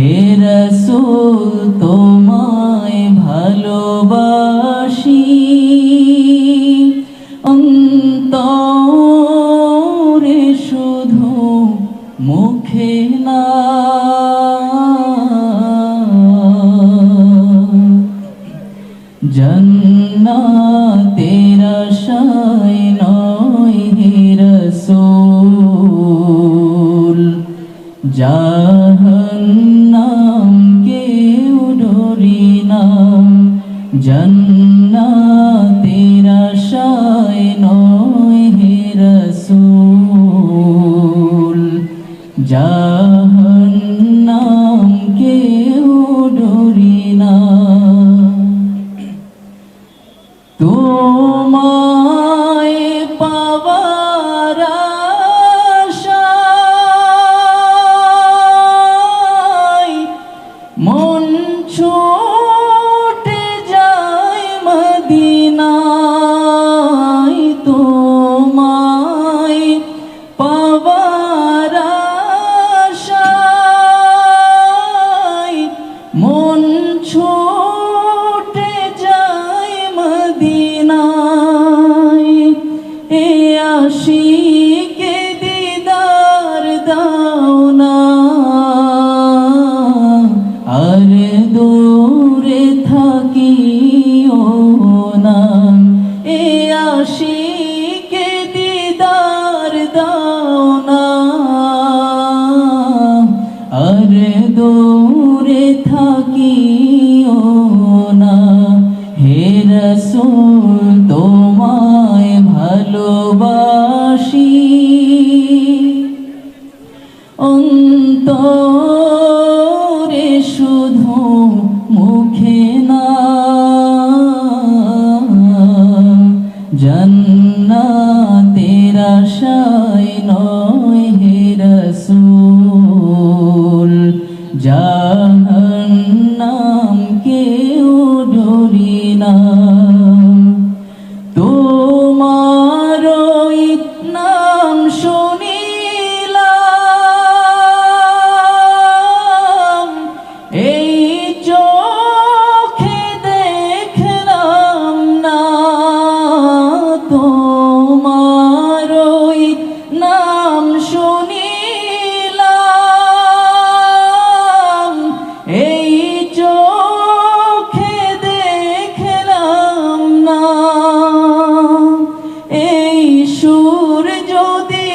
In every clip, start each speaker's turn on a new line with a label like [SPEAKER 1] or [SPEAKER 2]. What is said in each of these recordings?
[SPEAKER 1] হে রসুল তোমায় জাহান্নাম কেউ ডরি নাম। জন্নাতের আশায় নয় হে রসুল। জাহান্নাম কেউ ডরি না। তোমায় আশিকে দিদার দাও না। আর দূরে থাকিও না। এ আশিকে দিদার দাও না। আর দূরে থাকিও না। হে রসুল ভালোবাসি। অন্তরে শুধু মুখে না। জন্নাতের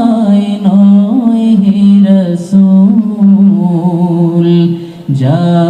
[SPEAKER 1] যায় নয় হে রসুল যায়